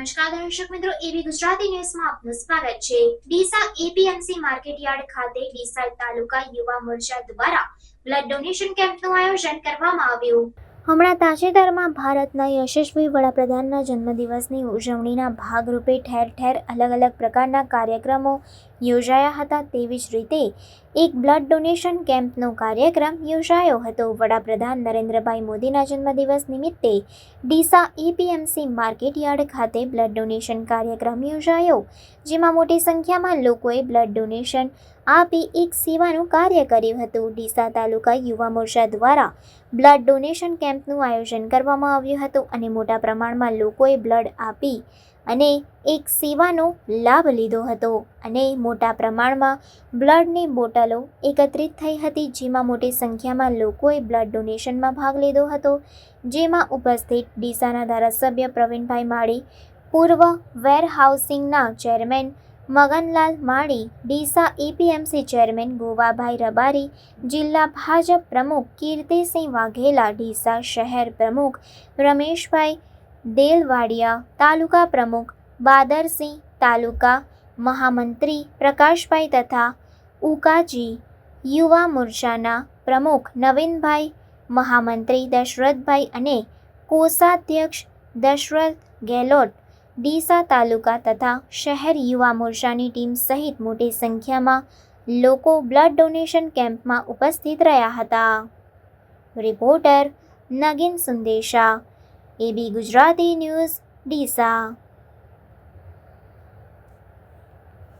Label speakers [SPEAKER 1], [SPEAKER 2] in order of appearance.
[SPEAKER 1] નમસ્કાર દર્શક મિત્રો એબી ગુજરાતી ન્યૂઝમાં આપનું સ્વાગત છે. ડીસા એપીએમસી માર્કેટયાર્ડ ખાતે ડીસા તાલુકા યુવા મોરચા દ્વારા બ્લડ ડોનેશન કેમ્પનું આયોજન કરવામાં આવ્યું. હમણાં તાજેતરમાં ભારતના યશસ્વી વડાપ્રધાનના જન્મદિવસની ઉજવણીના ભાગરૂપે ઠેર ઠેર અલગ અલગ પ્રકારના કાર્યક્રમો યોજાયા હતા. તેવી જ રીતે એક બ્લડ ડોનેશન કેમ્પનો કાર્યક્રમ યોજાયો હતો. વડાપ્રધાન નરેન્દ્રભાઈ મોદીના જન્મદિવસ નિમિત્તે ડીસા એપીએમસી માર્કેટ યાર્ડ ખાતે બ્લડ ડોનેશન કાર્યક્રમ યોજાયો, જેમાં મોટી સંખ્યામાં લોકોએ બ્લડ ડોનેશન આપી એક સેવાનું કાર્ય કર્યું હતું. ડીસા તાલુકા યુવા મોરચા દ્વારા બ્લડ ડોનેશન કેમ્પનું આયોજન કરવામાં આવ્યું હતું અને મોટા પ્રમાણમાં લોકોએ બ્લડ આપી અને એક સેવાનો લાભ લીધો હતો અને મોટા પ્રમાણમાં બ્લડની બોટલો એકત્રિત થઈ હતી, જેમાં મોટી સંખ્યામાં લોકોએ બ્લડ ડોનેશનમાં ભાગ લીધો હતો, જેમાં ઉપસ્થિત ડીસાના ધારાસભ્ય પ્રવીણભાઈ માળી, પૂર્વ વેરહાઉસિંગના chairman Maganlal Mali, Deesa APMC chairman Govabhai Rabari, જિલ્લા ભાજપ પ્રમુખ કીર્તિસિંહ વાઘેલા, ડીસા શહેર પ્રમુખ રમેશભાઈ દેલવાડિયા, તાલુકા પ્રમુખ બાદરસિંહ, તાલુકા મહામંત્રી પ્રકાશભાઈ તથા ઉકાજી યુવા મોરચાના પ્રમુખ નવીનભાઈ, મહામંત્રી દશરથભાઈ અને કોષાધ્યક્ષ દશરથ ગેહલોત ડીસા તાલુકા તથા શહેર યુવા મોરચાની ટીમ સહિત મોટી સંખ્યામાં લોકો બ્લડ ડોનેશન કેમ્પમાં ઉપસ્થિત રહ્યા હતા. રિપોર્ટર નગીન સંદેશા, એબી ગુજરાતી ન્યૂઝ, ડીસા.